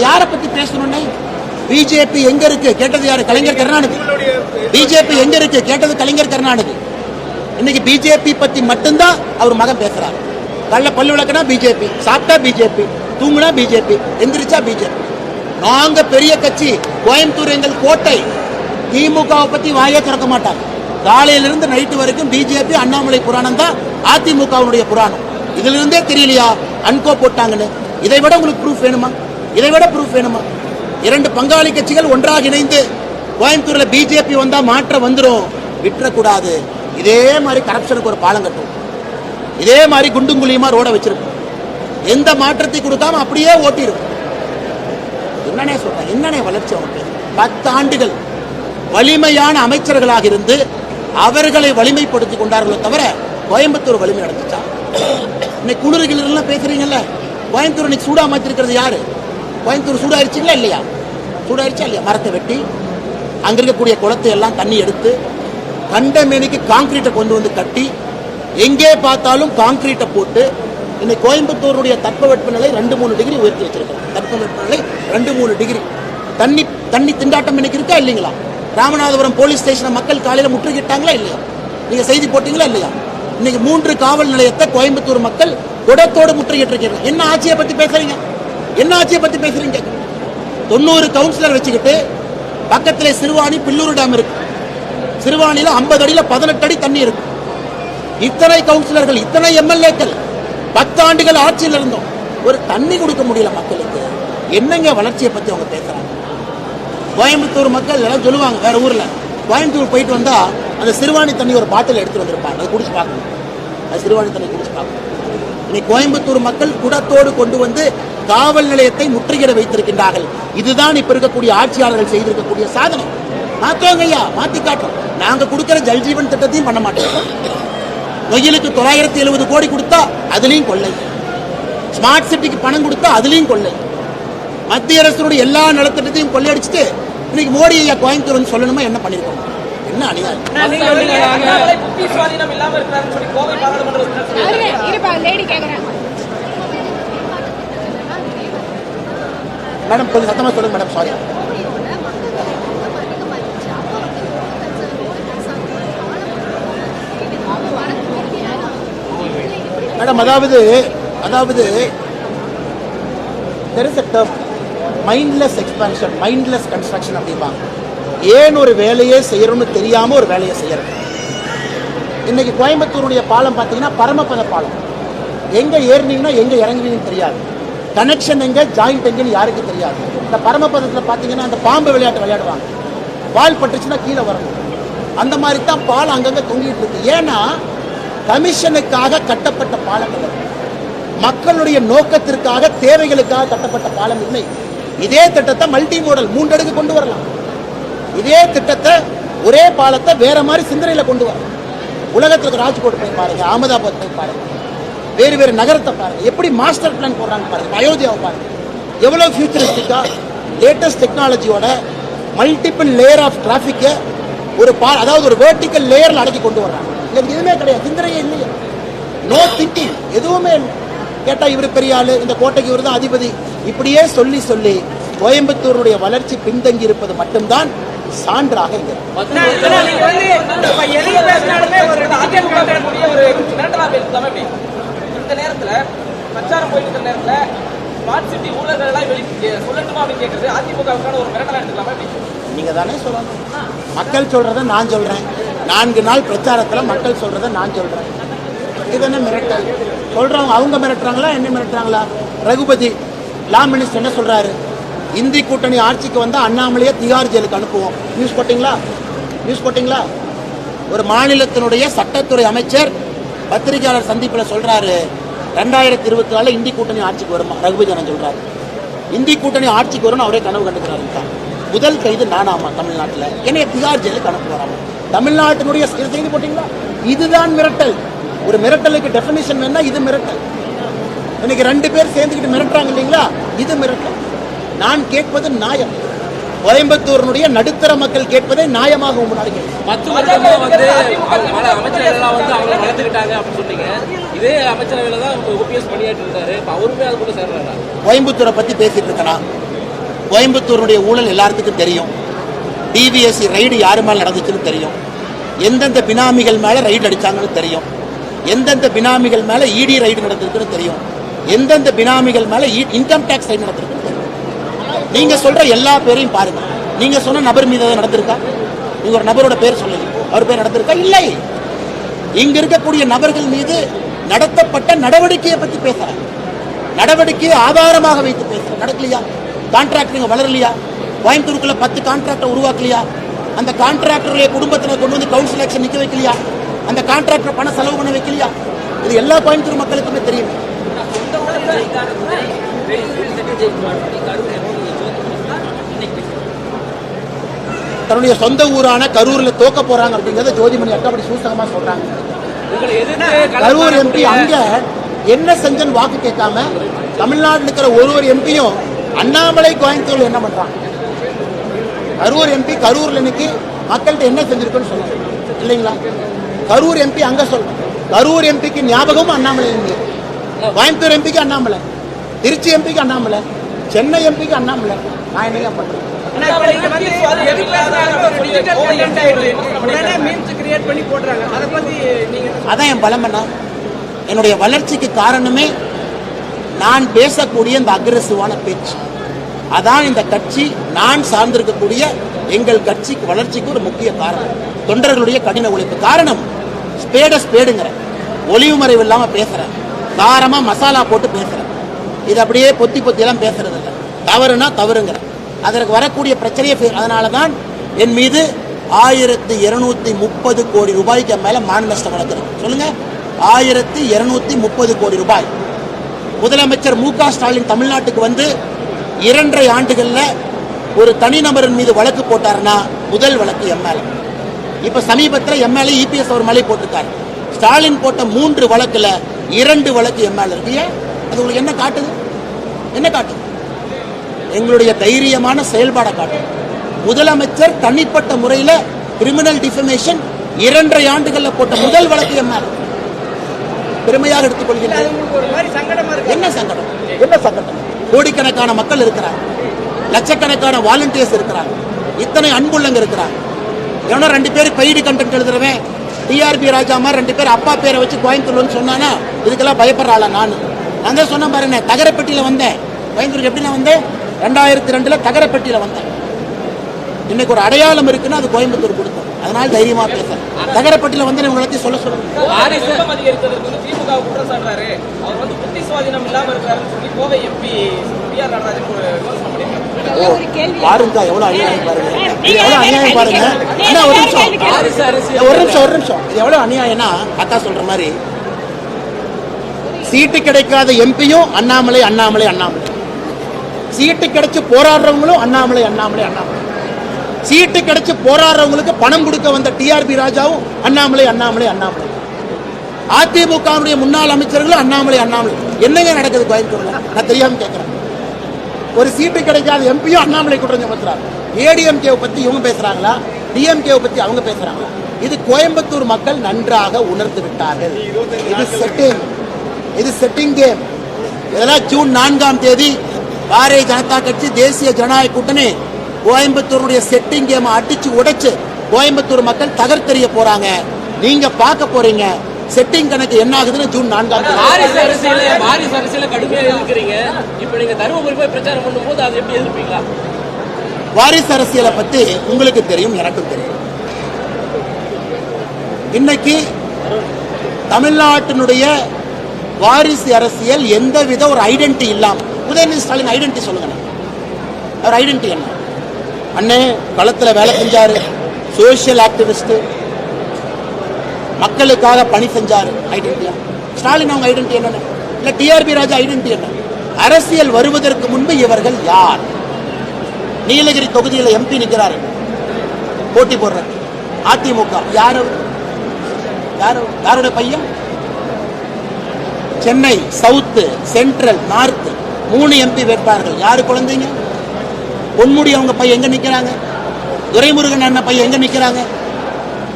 யாரை பத்தி பேசணும்னே? பிஜேபி எங்க இருக்கு? கேட்டது யாரு? கலைஞர் கருணாநிதி. பிஜேபி எங்க இருக்கு? கேட்டது கலைஞர் கருணாநிதி. இன்னைக்கு பிஜேபி பத்தி மட்டும்தான் அவர் மகன் பேசுறாரு. கள்ள பல்லு விளக்குனா பிஜேபி சாப்பிட்டா பிஜேபி தூங்குனா பிஜேபி எந்திரிச்சா பிஜேபி நாங்க பெரிய கட்சி கோயம்புத்தூர் எங்கள் கோட்டை. திமுகவை பத்தி வாயே திறக்க மாட்டாங்க. காலையில இருந்து நைட்டு வரைக்கும் பிஜேபி அண்ணாமலை புராணம் தான் அதிமுகவுடைய புராணம். இதுல இருந்தே தெரியலையா? அன்கோ போட்டாங்கன்னு. இதை விட உங்களுக்கு ப்ரூஃப் வேணுமா? இதை விட ப்ரூஃப் வேணுமா? இரண்டு பங்காளி கட்சிகள் ஒன்றாக இணைந்து கோயம்புத்தூர்ல பிஜேபி வந்தா மாற்றம் வந்துடும் விட்டுறக்கூடாது. இதே மாதிரி கரப்ஷனுக்கு ஒரு பாலம் கட்டும் இதே மாதிரி குண்டும் குழியுமா ரோட வச்சிருக்கும். எந்த மாற்றத்தை கொடுக்காம அப்படியே ஓட்டிடும் என்னனே சொல்றேன் என்னனே வளர்ச்சி அவனுக்கு பத்து ஆண்டுகள் வலிமையான அமைச்சர்களாக இருந்து அவர்களை வலிமைப்படுத்தி கொண்டார்களோ தவிர கோயம்புத்தூர் வலிமை அடைஞ்சிச்சா? இன்னைக்கு குளிர்கள் எல்லாம் பேசுறீங்கல்ல? கோயம்புத்தூர் இன்னைக்கு சூடா மாத்திருக்கிறது யாரு? கோயம்புத்தூர் சூடாயிருச்சுங்களா இல்லையா? சூடாயிருச்சா இல்லையா? மரத்தை வெட்டி அங்கே இருக்கக்கூடிய குளத்தை எல்லாம் தண்ணி எடுத்து கண்டமேனிக்கு காங்கிரீட்டை கொண்டு வந்து கட்டி எங்கே பார்த்தாலும் காங்கிரீட்டை போட்டு இன்னைக்கு கோயம்புத்தூருடைய தட்பவெப்பநிலை ரெண்டு மூணு டிகிரி உயர்த்தி வச்சிருக்கோம் தட்பவெப்பநிலை ரெண்டு மூணு டிகிரி தண்ணி தண்ணி திண்டாட்டம் இன்னைக்கு இருக்கா இல்லைங்களா? ராமநாதபுரம் போலீஸ் ஸ்டேஷனை மக்கள் காலையில் முற்றுகிட்டாங்களா இல்லையா? நீங்கள் செய்தி போட்டீங்களா இல்லையா? இன்னைக்கு மூன்று காவல் நிலையத்தை கோயம்புத்தூர் மக்கள் குடத்தோடு முற்றுகிட்டு இருக்கீங்க என்ன ஆட்சியை பற்றி பேசுறீங்க? என்ன ஆட்சியை பத்தி பேசுறீங்க? தொண்ணூறு கவுன்சிலர் வச்சுக்கிட்டு பக்கத்துல சிறுவாணி பில்லூர் டேம் இருக்கு. சிறுவாணியில ஐம்பது அடியில பதினெட்டு அடி தண்ணி இருக்கு. இத்தனை கவுன்சிலர்கள் இத்தனை எம்எல்ஏக்கள் பத்தாண்டுகள் ஆட்சியில் இருந்தோம். ஒரு தண்ணி கொடுக்க முடியல மக்களுக்கு. என்னங்க வளர்ச்சியை பத்தி அவங்க பேசுறாங்க? கோயம்புத்தூர் மக்கள் எல்லாம் சொல்லுவாங்க வேற ஊர்ல. கோயம்புத்தூர் போயிட்டு வந்தா அந்த சிறுவாணி தண்ணி ஒரு பாட்டில் எடுத்து வந்திருப்பாங்க. அதை குடிச்சு பார்க்கணும். அது சிறுவாணி தண்ணி குடிச்சு பார்க்கணும். இன்னைக்கு கோயம்புத்தூர் மக்கள் குடத்தோடு கொண்டு வந்து காவல் நிலையத்தை முற்றுகையிட வைத்திருக்கின்றார்கள். இதுதான் இப்ப இருக்கக்கூடிய ஆட்சியாளர்கள் செய்திருக்கக்கூடிய சாதனை. மாத்தோங்க ஐயா மாத்தி காட்டும் நாங்க கொடுக்கிற ஜல்ஜீவன் திட்டத்தையும் பண்ண மாட்டோம். நொய்யலுக்கு தொள்ளாயிரத்தி எழுபது கோடி கொடுத்தா அதுலயும் கொள்ளை. ஸ்மார்ட் சிட்டிக்கு பணம் கொடுத்தா அதுலயும் கொள்ளை. மத்திய அரசுடைய எல்லா நலத்திட்டத்தையும் கொள்ளையடிச்சுட்டு இன்னைக்கு மோடி ஐயா கோயம்புத்தூர் வந்து சொல்லணுமா என்ன பண்ணிருக்கோம்? என்ன அநியாயம் அண்ணாமலை புத்தி சுவாதீனம் இல்லாம இருக்கிறாருன்னு சொல்லி கோவை பாராளுமன்ற உறுப்பினர் சொல்லியிருக்காரு. அவரு இருப்பா லேடி கேக்குறாங்க மேடம் கொஞ்சம் சத்தமாக சொல்லுங்க மேடம் சாரி மேடம் அதாவது அதாவது there is a mindless expansion mindless construction அப்படிம்பாங்க. ஏன் ஒரு வேலையே செய்யறோம்னு தெரியாம ஒரு வேலையை செய்யறது? இன்னைக்கு கோயம்புத்தூருடைய பாலம் பார்த்தீங்கன்னா பரமபத பாலம். எங்க ஏறினீங்கன்னா எங்க இறங்குவீங்கன்னு தெரியாது. கனெக்ஷன் எங்கே ஜாயிண்ட் எங்கன்னு யாருக்கும் தெரியாது. இந்த பரமபதத்தில் பார்த்தீங்கன்னா அந்த பாம்பு விளையாட்டு விளையாடுவாங்க. பால் பட்டுச்சுன்னா கீழே வரணும் அந்த மாதிரி தான் பாலம் அங்கங்கே தொங்கிட்டு இருக்கு. ஏன்னா கமிஷனுக்காக கட்டப்பட்ட பாலங்கள் மக்களுடைய நோக்கத்திற்காக தேவைகளுக்காக கட்டப்பட்ட பாலம் இல்லை இதே திட்டத்தை மல்டி மாடல் மூன்றடுக்கு கொண்டு வரலாம். இதே திட்டத்தை ஒரே பாலத்தை வேற மாதிரி சிந்தனையில் கொண்டு வரலாம். உலகத்துக்கு ராஜ்கோட் போய் பாருங்க அகமதாபாத் போய் பாருங்க. வேறு வேறு நகரத்தை பாருங்க எப்படி மாஸ்டர் பிளான் போடுறாங்க பாருங்க அயோத்தியாவை பாருங்க எவ்வளவு ஃபியூச்சரிஸ்டிக்கா லேட்டஸ்ட் டெக்னாலஜியோட மல்டிபிள் லேயர் ஆஃப் டிராஃபிக்கை ஒரு பா அதாவது ஒரு வெர்டிக்கல் லேயர்ல அடக்கி கொண்டு வர்றாங்க இதுல எதுவுமே கிடையாது சிந்தனையே இல்லையா நோ திங்கிங் எதுவுமே இல்லை கேட்டா இவர் பெரிய ஆளு இந்த கோட்டைக்கு இவர் தான் அதிபதி இப்படியே சொல்லி சொல்லி கோயம்புத்தூருடைய வளர்ச்சி பின்தங்கி இருப்பது மட்டும்தான் சான்றாக இங்க இந்த நேரத்துல பிரச்சாரம் போயிட்டு இருக்கிற நேரத்துல ஸ்மார்ட் சிட்டி ஊழல்கள் எல்லாம் வெளி சொல்லட்டுமா அப்படின்னு கேட்கறது அதிமுகவுக்கான ஒரு மிரட்டலாம் எடுத்துக்கலாமா எப்படி? நீங்க தானே சொல்லணும். மக்கள் சொல்றத நான் சொல்றேன். நான்கு நாள் பிரச்சாரத்துல மக்கள் சொல்றத நான் சொல்றேன். இது என்ன மிரட்டல். சொல்றவங்க அவங்க மிரட்டுறாங்களா என்ன மிரட்டுறாங்களா? ரகுபதி லா மினிஸ்டர் என்ன சொல்றாரு? இந்தி கூட்டணி ஆட்சிக்கு வந்தால் அண்ணாமலையை திகார் ஜெயிலுக்கு அனுப்புவோம். நியூஸ் போட்டிங்களா? நியூஸ் போட்டிங்களா? ஒரு மாநிலத்தினுடைய சட்டத்துறை அமைச்சர் பத்திரிகையாளர் சந்திப்பில் சொல்றாரு. ரெண்டாயிரத்தி இருபத்தி நாலில் இந்தி கூட்டணி ஆட்சிக்கு வருமா? ரகுபதி அண்ணன் இந்தி கூட்டணி ஆட்சிக்கு வரும்னு அவரே கனவு கண்டுக்கிறாருக்கா முதல் கைது நானாமா தமிழ்நாட்டில்? என்னைய திகார் ஜெயிலுக்கு அனுப்புவாராமா தமிழ்நாட்டினுடைய செய்தி போட்டீங்களா? இதுதான் மிரட்டல். ஒரு மிரட்டலுக்கு டெஃபினேஷன் வேணா இது மிரட்டல். இன்னைக்கு ரெண்டு பேர் சேர்ந்துக்கிட்டு மிரட்டுறாங்க இல்லைங்களா? இது மிரட்டல். நான் கேட்பது நியாயம். கோயம்புத்தூரினுடைய நடுத்தர மக்கள் கேட்பதை நியாயமாக முன்னாடி கேட்கிறேன். பத்து வருஷமா வந்து அவங்க வந்து அவங்களை வளர்த்துக்கிட்டாங்க அப்படின்னு சொன்னீங்க. இதே அமைச்சரவையில தான் ஓபிஎஸ் பணியாற்றி இருக்காரு. அவருமே அது கூட சேர்றாரா? கோயம்புத்தூரை பத்தி பேசிட்டு இருக்கேனா? கோயம்புத்தூருடைய ஊழல் எல்லாத்துக்கும் தெரியும். டிவிஎஸ்சி ரைடு யாரு மேல நடந்துச்சுன்னு தெரியும். எந்தெந்த பினாமிகள் மேல ரைடு அடிச்சாங்கன்னு தெரியும். எந்தெந்த பினாமிகள் மேல இடி ரைடு நடந்திருக்குன்னு தெரியும். எந்தெந்த பினாமிகள் மேல இன்கம் டேக்ஸ் ரைடு நடந்திருக்குன்னு தெரியும் நீங்க சொல்ற எல்லா பேரையும் பாருங்க. நீங்க சொன்ன நபர் மீது ஏதாவது நடந்திருக்கா? நீங்க ஒரு நபரோட பேர் சொல்லுங்க. அவர் பேர் நடந்திருக்கா? இல்லை. இங்க இருக்கக்கூடிய நபர்கள் மீது நடத்தப்பட்ட நடவடிக்கையை பத்தி பேசுறாங்க. நடவடிக்கையை ஆதாரமாக வைத்து பேசுறேன் நடக்கலையா? கான்ட்ராக்டருங்க வளரலையா? கோயம்புத்தூருக்குள்ள பத்து கான்ட்ராக்டர் உருவாக்கலையா? அந்த கான்ட்ராக்டருடைய குடும்பத்தினர் கொண்டு வந்து கவுன்சில் எலெக்ஷன் நிக்க வைக்கலையா? அந்த கான்ட்ராக்டர் பணம் செலவு பண்ண வைக்கலையா? இது எல்லா கோயம்புத்தூர் மக்களுக்குமே தெரியும். தன்னுடைய சொந்த ஊரான கரூர்ல தோக்க போறாங்க அப்படிங்கறத ஜோதிமணி அக்கா அப்படி சூசகமா சொல்றாங்க. கரூர் எம்பி அங்க என்ன செஞ்சன் வாக்கு கேட்காம தமிழ்நாட்டில் இருக்கிற ஒரு ஒரு எம்பியும் அண்ணாமலை கோயம்புத்தூர்ல என்ன பண்றான் கரூர் எம்பி கரூர்ல இன்னைக்கு மக்கள்கிட்ட என்ன செஞ்சிருக்குன்னு சொல்லுங்க இல்லைங்களா? கரூர் எம்பி அங்க சொல்லணும் கரூர் எம்பிக்கு ஞாபகமும் அண்ணாமலை கோயம்புத்தூர் எம்பிக்கு அண்ணாமலை திருச்சி எம்பிக்கு அண்ணாமலை சென்னை எம்பிக்கு அண்ணாமலை. நான் என்னங்க பண்றேன் அதான் என் பலம் என்ன என்னுடைய வளர்ச்சிக்கு காரணமே நான் பேசக்கூடிய இந்த அக்ரெசிவான பேச்சு. அதான் இந்த கட்சி நான் சார்ந்திருக்கக்கூடிய எங்கள் கட்சிக்கு வளர்ச்சிக்கு ஒரு முக்கிய காரணம். தொண்டர்களுடைய கடின உழைப்பு. காரணம் ஸ்பேட ஸ்பேடுங்கிற ஒளிவு மறைவு இல்லாம பேசுறேன். காரமா மசாலா போட்டு பேசுகிறேன் இது அப்படியே பொத்தி பொத்தி எல்லாம் பேசுறது இல்லை தவறுனா தவறுங்கிற. அதற்கு வரக்கூடிய பிரச்சனையை அதனால தான் என் மீது ஆயிரத்தி இருநூத்தி முப்பது கோடி ரூபாய்க்கு மேலே மான நஷ்டம் வழக்கு சொல்லுங்க. ஆயிரத்தி இருநூத்தி முப்பது கோடி ரூபாய். முதலமைச்சர் மு க ஸ்டாலின் தமிழ்நாட்டுக்கு வந்து இரண்டரை ஆண்டுகளில் ஒரு தனிநபரின் மீது வழக்கு போட்டாருன்னா முதல் வழக்கு எம்எல்ஏ இப்ப சமீபத்தில் எம்எல்ஏ இபிஎஸ் அவர் மேலே போட்டிருக்காரு. ஸ்டாலின் போட்ட மூன்று வழக்கில் இரண்டு வழக்கு எம்எல்ஏ இருக்கு. அது உங்களுக்கு என்ன காட்டுது? என்ன காட்டுது? எங்களுடைய தைரியமான செயல்பாடை காட்டும். முதலமைச்சர் தனிப்பட்ட முறையில் கிரிமினல் டிஃபமேஷன் இரண்டரை ஆண்டுகள்ல போட்ட முதல் வழக்கு என்ன? பெருமையாக எடுத்துக் எடுத்துக்கொள்கிறேன் என்ன சங்கடம்? என்ன சங்கடம்? கோடிக்கணக்கான மக்கள் இருக்கிறாங்க லட்சக்கணக்கான வாலண்டியர்ஸ் இருக்கிறார். இத்தனை அன்புள்ளங்க இருக்கிறாங்க எவனோ ரெண்டு பேர் பெய்டு கண்டென்ட் எழுதுறவன் டிஆர்பி ராஜா மாதிரி ரெண்டு பேர் அப்பா பேரை வச்சு கோயம்புத்தூர்னு சொன்னானா இதுக்கெல்லாம் பயப்படுறாளா நான். நான் தான் சொன்ன பாருங்க தகரப்பட்டியில வந்தேன். கோயம்புத்தூருக்கு எப்படி நான் வந்தேன்? ரெண்டாயிரத்தி ரெண்டுல தகரப்பட்டியில வந்தேன் இன்னைக்கு ஒரு அடையாளம் இருக்குன்னா அது கோயம்புத்தூர் கொடுத்தோம். அதனால தைரியமா பேசுறேன். தகரப்பட்டியில வந்து உங்களை சொல்ல சொல்லுங்க. புத்தி சொல்லி ஓ, பாருங்க எவ்வளவு அநியாயம் பாருங்க. எவ்வளவு அநியாயம் பாருங்க. ஒரு நிமிஷம். ஒரு நிமிஷம் ஒரு நிமிஷம். இது எவ்வளவு அநியாயம்னா அக்கா சொல்ற மாதிரி. சீட்டு கிடைக்காத எம்பியும் அண்ணாமலை அண்ணாமலை அண்ணாமலை. சீட்டு கிடைச்சு போராடுறவங்களும் அண்ணாமலை அண்ணாமலை அண்ணாமலை. சீட்டு கிடைச்சு போராடுறவங்களுக்கு பணம் கொடுக்க வந்த டிஆர்பி ராஜாவும் அண்ணாமலை அண்ணாமலை அண்ணாமலை. அதிமுகவுடைய முன்னாள் அமைச்சர்களும் அண்ணாமலை அண்ணாமலை. என்னங்க நடக்குது கோயம்புத்தூர்ல? நான் தெரியாம கேட்கிறேன் ஒரு சீட்டு கிடைக்காத எம்பியும் அண்ணாமலை குற்றம் சுமத்துறாங்க ஏடிஎம்கேவை பத்தி இவங்க பேசுறாங்களா? டிஎம்கேவை பத்தி அவங்க பேசுறாங்களா? இது கோயம்புத்தூர் மக்கள் நன்றாக உணர்ந்து விட்டார்கள். இது செட்டிங் இது செட்டிங் கேம் இதெல்லாம் ஜூன் நான்காம் தேதி பாரதிய ஜனதா கட்சி தேசிய ஜனநாயக கூட்டணி கோயம்புத்தூருடைய செட்டிங் கேம் அடிச்சு உடைச்சு கோயம்புத்தூர் மக்கள் தகர்த்தெறிய போறாங்க. நீங்க பார்க்க போறீங்க. செட்டிங் கணக்கு என்ன ஆகுதுன்னு ஜூன் நான்காம் தேதி. வாரிசு அரசியல வாரிசு அரசியல கடுமையா எதிர்க்கிறீங்க. இப்ப நீங்க தருமபுரி போய் பிரச்சாரம் பண்ணும்போது அதை எப்படி எதிர்ப்பீங்களா? வாரிசு அரசியலை பத்தி உங்களுக்கு தெரியும் எனக்கும் தெரியும். இன்னைக்கு தமிழ்நாட்டினுடைய வாரிசு அரசியல் எந்தவித ஒரு ஐடென்டி இல்லாம உதயநிதி ஸ்டாலின் ஐடென்டி சொல்லுங்க அவர் ஐடென்டி என்ன? அண்ணே களத்தில் வேலை செஞ்சாரு சோசியல் ஆக்டிவிஸ்ட் மக்களுக்காக பணி செஞ்சாரு ஐடென்டியா ஸ்டாலின் அவங்க ஐடென்டி என்ன இல்லை டிஆர்பி ராஜா ஐடென்டி என்ன? அரசியல் வருவதற்கு முன்பு இவர்கள் யார்? நீலகிரி தொகுதியில் எம்பி நிற்கிறாரு போட்டி போடுறாரு. அதிமுக யாரு? யாரு? யாருடைய பையன்? சென்னை சவுத்து சென்ட்ரல் நார்த் மூணு எம்பி வேட்பாளர்கள். யார் குழந்தைங்க? பொன்முடி அவங்க பையன் எங்க நிற்கிறாங்க துரைமுருகன் அண்ணன் பையன் எங்க நிற்கிறாங்க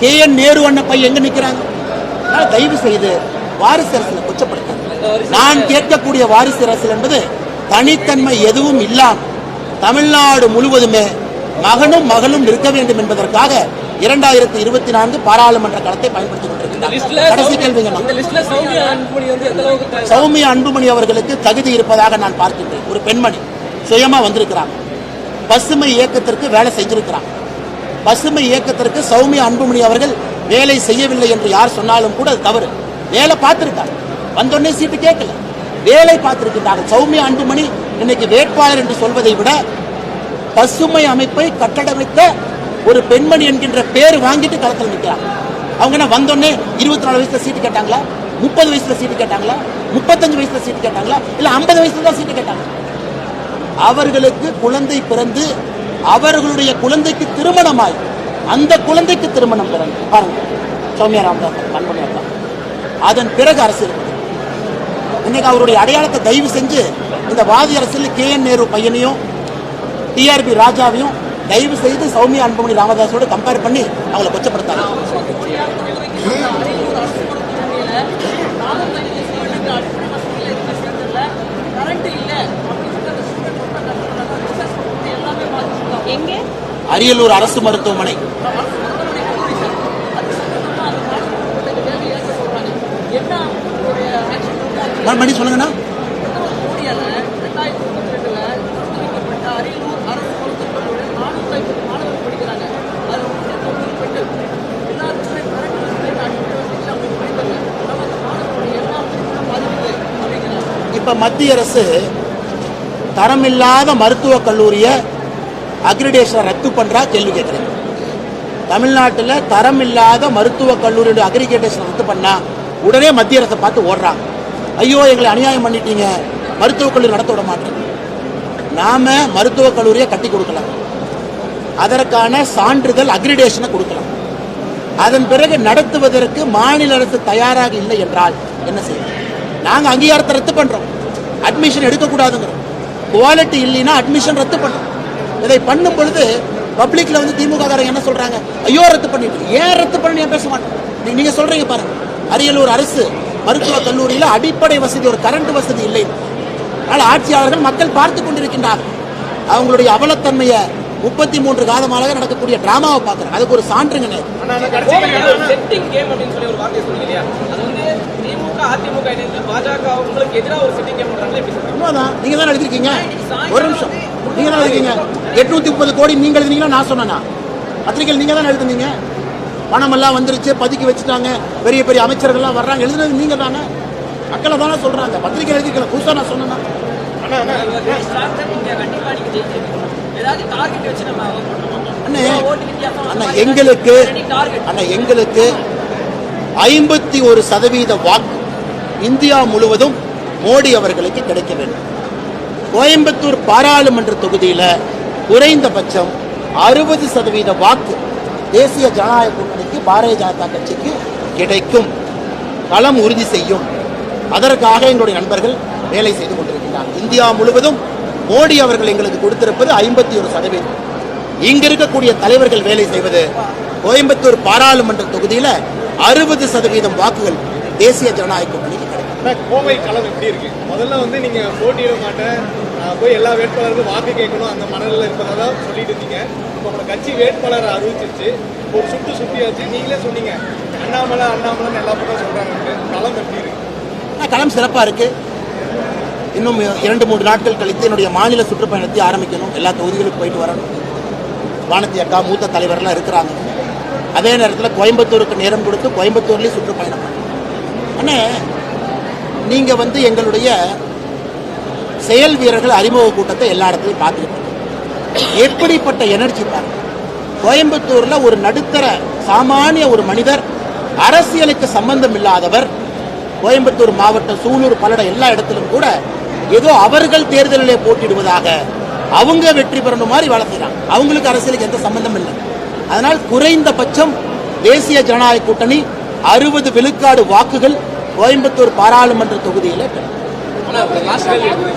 கே என் நேரு அண்ணன் பையன் எங்க நிற்கிறாங்க அதனால தயவு செய்து வாரிசு அரசியலை கொச்சப்படுத்த நான் கேட்கக்கூடிய வாரிசு அரசியல் என்பது தனித்தன்மை எதுவும் இல்லாமல் தமிழ்நாடு முழுவதுமே மகனும் மகளும் நிற்க வேண்டும் என்பதற்காக இரண்டாயிரத்தி இருபத்தி நான்கு பாராளுமன்ற களத்தை பயன்படுத்திக் கொண்டிருக்கிறார் சௌமியா அன்புமணி அவர்களுக்கு தகுதி இருப்பதாக நான் பார்க்கின்றேன். ஒரு பெண்மணி சுயமா வந்திருக்கிறாங்க பசுமை இயக்கத்திற்கு வேலை செஞ்சிருக்கிறாங்க பசுமை இயக்கத்திற்கு சௌமியா அன்புமணி அவர்கள் வேலை செய்யவில்லை என்று யார் சொன்னாலும் கூட அது தவறு. வேலை பார்த்திருக்காங்க வந்தோடனே சீட்டு கேட்கல. வேலை பார்த்திருக்கிறார்கள் சௌமியா அன்புமணி இன்னைக்கு வேட்பாளர் என்று சொல்வதை விட பசுமை அமைப்பை கட்டடமைத்த ஒரு பெண்மணி என்கின்ற பேர் வாங்கிட்டு களத்தில் நிற்கிறாங்க அவங்க என்ன வந்தோடனே இருபத்தி நாலு வயசுல சீட்டு கேட்டாங்களா? முப்பது வயசுல சீட்டு கேட்டாங்களா? முப்பத்தஞ்சு வயசுல சீட்டு கேட்டாங்களா? இல்ல ஐம்பது வயசுல தான் சீட்டு கேட்டாங்க. அவர்களுக்கு குழந்தை பிறந்து அவர்களுடைய குழந்தைக்கு திருமணமாய் அந்த குழந்தைக்கு திருமணம் பிறந்து பாருங்க சௌமியா ராமதாஸ் கண்மணி அதன் பிறகு அரசியல் இன்னைக்கு அவருடைய அடையாளத்தை தயவு செஞ்சு இந்த வாதி அரசியல் கே என் நேரு பையனையும் டிஆர்பி ராஜாவையும் தயவு செய்து சௌமியா அன்புமணி ராமதாஸோட கம்பேர் பண்ணி அவங்களை கொச்சப்படுத்தாங்க எங்க? அரியலூர் அரசு மருத்துவமனை. மணி சொல்லுங்கண்ணா. இப்போ மத்திய அரசு தரமில்லாத மருத்துவக் கல்லூரியை அக்ரிடேஷனை ரத்து பண்ணுறா கேள்வி கேட்குறேன். தமிழ்நாட்டில் தரம் இல்லாத மருத்துவக் கல்லூரியோட அக்ரிகேட்டேஷன் ரத்து பண்ணால் உடனே மத்திய அரசை பார்த்து ஓடுறாங்க. ஐயோ எங்களை அநியாயம் பண்ணிட்டீங்க. மருத்துவக் கல்லூரி நடத்த விட மாட்டேங்க நாம் மருத்துவக் கல்லூரியை கட்டி கொடுக்கலாம். அதற்கான சான்றிதழ் அக்ரிடேஷனை கொடுக்கலாம். அதன் பிறகு நடத்துவதற்கு மாநில அரசு தயாராக இல்லை என்றால் என்ன செய்யும் நாங்கள் அங்கீகாரத்தை ரத்து பண்ணுறோம் அட்மிஷன் எடுக்கக்கூடாதுங்கிறோம் குவாலிட்டி இல்லைன்னா அட்மிஷன் ரத்து பண்றோம் இதை பண்ணும் பொழுது பப்ளிக்ல வந்து திமுக காரங்க என்ன சொல்றாங்க? ஐயோ ரத்து பண்ணிட்டு ஏன் ரத்து பண்ணி ஏன் பேச மாட்டேன்? நீ- நீங்க சொல்றீங்க பாருங்க. அரியலூர் அரசு மருத்துவக் கல்லூரியில அடிப்படை வசதி ஒரு கரண்ட் வசதி இல்லை. அதனால ஆட்சியாளர்கள் மக்கள் பார்த்து கொண்டிருக்கின்றார்கள். அவங்களுடைய அவலத்தன்மையை முப்பத்தி மூன்று காலமாக நடக்கக்கூடிய டிராமாவை பார்க்குறாங்க அதுக்கு ஒரு சான்றுங்க திமுக அதிமுக இணைந்து பாஜக உங்களுக்கு எதிராக ஒரு செட்டிங் கேம் பண்றாங்களே எப்படி சொல்றீங்க? உண்மைதான் நீங்க தான் எழுதிருக்கீங்க ஒரு நிமிஷம். நீங்க தான் எழுதிருக்கீங்க எட்நூத்தி முப்பது கோடி நீங்க எழுதுனீங்களா? நான் சொன்னேனா? பத்திரிகையில் நீங்க தான் எழுதுனீங்க? பணம் எல்லாம் வந்துருச்சு பதுக்கி வச்சுட்டாங்க. பெரிய பெரிய அமைச்சர்கள்லாம் வர்றாங்க. எழுதுனது நீங்க தானே? மக்களை தானே சொல்றாங்க. பத்திரிகை எழுதிக்கல புதுசா நான் சொன்னேன்னா அண்ணே அண்ணா எங்களுக்கு அண்ணா எங்களுக்கு ஐம்பத்தி ஒரு சதவீத வாக்கு இந்தியா முழுவதும் மோடி அவர்களுக்கு கிடைக்க வேண்டும். கோயம்புத்தூர் பாராளுமன்ற தொகுதியில் குறைந்தபட்சம் அறுபது சதவீத வாக்கு தேசிய ஜனநாயக கூட்டணிக்கு பாரதிய ஜனதா கட்சிக்கு கிடைக்கும். களம் உறுதி செய்யும். அதற்காக எங்களுடைய நண்பர்கள் வேலை செய்து கொண்டிருக்கிறார் இந்தியா முழுவதும் மோடி அவர்கள் எங்களுக்கு கொடுத்திருப்பது ஐம்பத்தி ஒரு சதவீதம். இங்கு இருக்கக்கூடிய தலைவர்கள் வேலை செய்வது கோயம்புத்தூர் பாராளுமன்ற தொகுதியில் அறுபது சதவீதம் வாக்குகள் தேசிய ஜனநாயக கூட்டணிக்கு கிடைக்கும் கோவை களம் எப்படி இருக்கு? முதல்ல வந்து நீங்க போட்டியிட மாட்டேன் போய் எல்லா வேட்பாளருக்கும் வாக்கு கேட்கணும். அந்த மனதில் இருப்பதாக சொல்லிட்டு இருந்தீங்க. இப்போ உங்களோட கட்சி வேட்பாளரை அறிவிச்சிருச்சு. ஒரு சுட்டு சுட்டியாச்சு நீங்களே சொன்னீங்க. அண்ணாமலை அண்ணாமலைன்னு எல்லா பக்கம் சொல்றாங்க. களம் எப்படி இருக்கு? களம் சிறப்பா இருக்கு. இன்னும் இரண்டு மூன்று நாட்கள் கழித்து என்னுடைய மாநில சுற்றுப்பயணத்தை ஆரம்பிக்கணும். எல்லா தொகுதிகளுக்கும் போயிட்டு வரணும். வானத்தி அக்கா மூத்த தலைவர்லாம் இருக்கிறாங்க. அதே நேரத்தில் கோயம்புத்தூருக்கு நேரம் கொடுத்து கோயம்புத்தூர்லேயும் சுற்றுப்பயணம் பண்ணணும். அண்ணே நீங்க வந்து எங்களுடைய செயல் வீரர்கள் அறிமுக கூட்டத்தை எல்லா இடத்துலையும் பார்த்துக்கிட்டு எப்படிப்பட்ட எனர்ஜி பாருங்க. கோயம்புத்தூர்ல ஒரு நடுத்தர சாமானிய ஒரு மனிதர் அரசியலுக்கு சம்பந்தம் இல்லாதவர் கோயம்புத்தூர் மாவட்டம் சூலூர் பல்லடம் எல்லா இடத்திலும் கூட ஏதோ அவர்கள் தேர்தலிலே போட்டிடுவதாக அவங்க வெற்றி பெறணும் மாதிரி வளர்த்துறாங்க அவங்களுக்கு அரசியலுக்கு எந்த சம்பந்தம் இல்லை. அதனால் குறைந்தபட்சம் தேசிய ஜனநாயக கூட்டணி அறுபது விழுக்காடு வாக்குகள் கோயம்புத்தூர் பாராளுமன்ற தொகுதியில பெறும் லாஸ்ட் கேள்வி